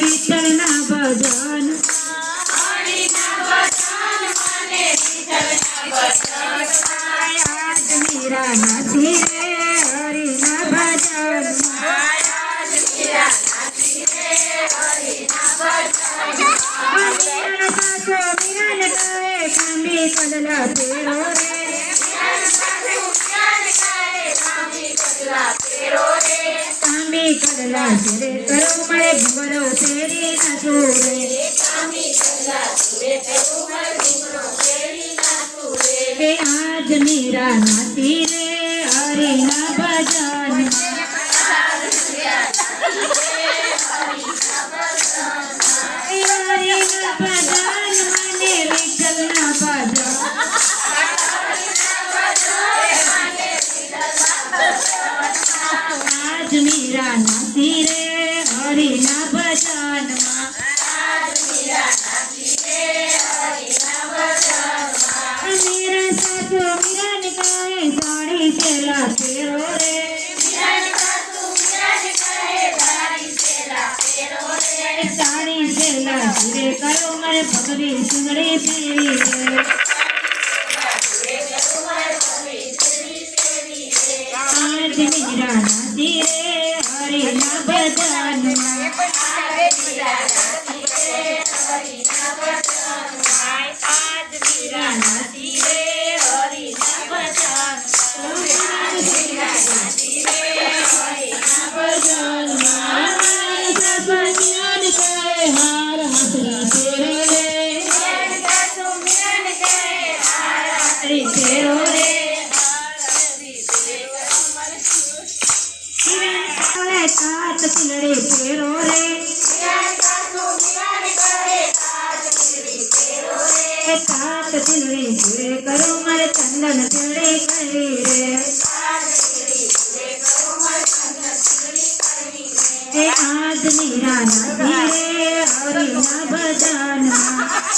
વિઠ્ઠલના ભજન. આજ મીરા નાચી રે હરિના ભજન. મીરા કહે કાંબી કડલા પેરો રે. કાંબી કડલા ઘેરે કરો મળે ભૂવરો તેરી નાચો રે કે આજ મીરા નાચી રે હરિના ભજન હરિના સાડી ચેલા ફેરો રે સાડી ચેલા ધીરે કરો મારે પગડી સુંદરી ફેરી રે મીરા નાચી રે હરિના ભજનમાં આજ મીરા હાર હાથરી ફેરો રે હવે કાચ પિલડે ફેરો રે એ કાચ પિલડે ફેરે કરો મારે ચંદન પેડે કરી રે આજ મીરા નથી રે હરિના ભજનમાં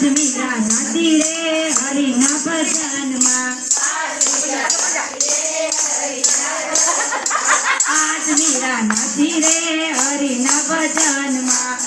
આજ મીરા નાચી રે હરિના ભજનમાં આજ મીરા નાચી રે હરિના ભજનમાં